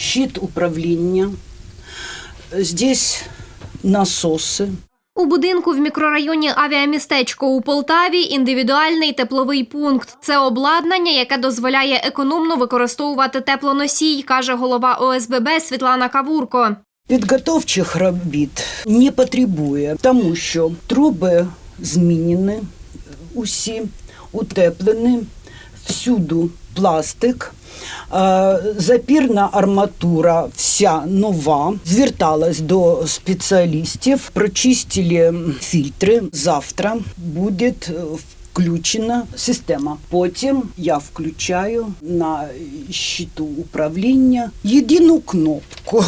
щит управління, здесь насоси. У будинку в мікрорайоні Авіамістечко у Полтаві індивідуальний тепловий пункт. Це обладнання, яке дозволяє економно використовувати теплоносій, каже голова ОСББ Світлана Кавурко. Підготовчих робіт не потребує, тому що труби змінені, усі утеплені, всюду пластик. Е, Запірна арматура вся нова. Зверталась до спеціалістів, прочистили фільтри. Завтра буде е, включена система. Потім я включаю на щиту управління єдину кнопку.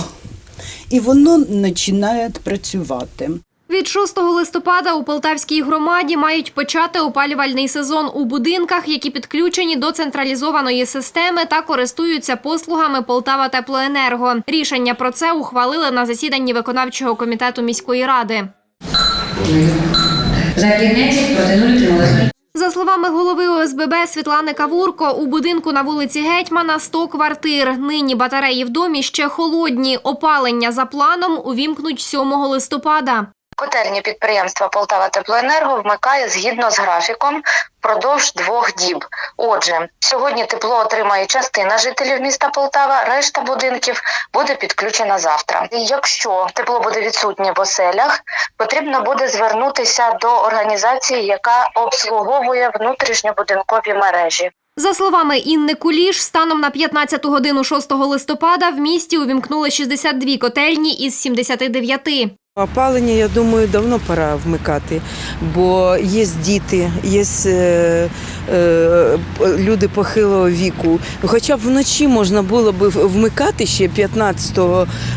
І воно починає працювати. Від 6 листопада у Полтавській громаді мають почати опалювальний сезон у будинках, які підключені до централізованої системи та користуються послугами Полтава Теплоенерго. Рішення про це ухвалили на засіданні виконавчого комітету міської ради. За 15 проти 0 утрималось 0. За словами голови ОСББ Світлани Кавурко, у будинку на вулиці Гетьмана 100 квартир. Нині батареї в домі ще холодні. Опалення за планом увімкнуть 7 листопада. Котельні підприємства Полтава Теплоенерго вмикає згідно з графіком впродовж двох діб. Отже, сьогодні тепло отримає частина жителів міста Полтава, решта будинків буде підключена завтра. І якщо тепло буде відсутнє в оселях, потрібно буде звернутися до організації, яка обслуговує внутрішньобудинкові мережі. За словами Інни Куліш, станом на 15 годину 6 листопада в місті увімкнули 62 котельні із 79. Опалення, я думаю, давно пора вмикати, бо є діти, є е, е, люди похилого віку. Хоча б вночі можна було б вмикати ще 15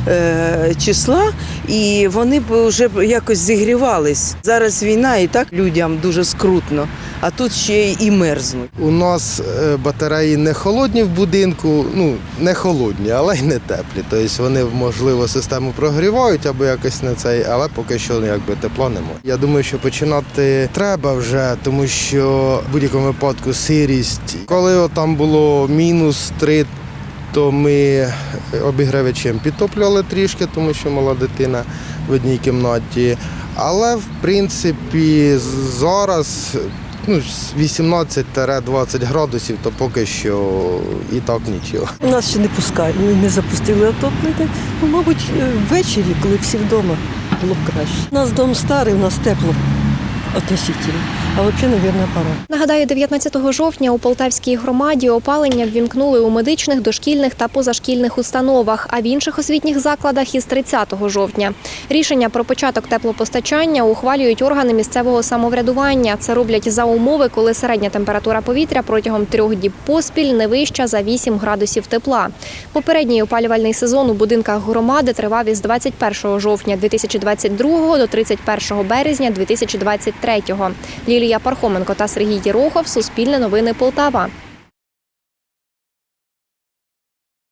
е, числа, і вони б вже якось зігрівались. Зараз війна і так людям дуже скрутно, а тут ще і мерзнуть. У нас е, батареї не холодні в будинку, ну не холодні, але й не теплі. Тобто вони можливо систему прогрівають або якось не цей, але поки що ну, якби тепла немає. Я думаю, що починати треба вже, тому що в будь-якому випадку сирість. Коли там було мінус три, то ми обігрівачем підтоплювали трішки, тому що мала дитина в одній кімнаті. Але в принципі зараз ну, з 18-20 градусів, то поки що і так нічого. Нас ще не пускають, не- не запустили отоплення. Ну, мабуть, е, ввечері, коли всі вдома, було б краще. У нас дом старий, у нас тепло относительно. А взагалі, мабуть, пора. Нагадаю, 19 жовтня у Полтавській громаді опалення ввімкнули у медичних, дошкільних та позашкільних установах, а в інших освітніх закладах із 30 жовтня. Рішення про початок теплопостачання ухвалюють органи місцевого самоврядування. Це роблять за умови, коли середня температура повітря протягом трьох діб поспіль не вища за 8 градусів тепла. Попередній опалювальний сезон у будинках громади тривав із 21 жовтня 2022 до 31 березня 2023. Лілія Пархоменко та Сергій Єрохов. Суспільне новини Полтава.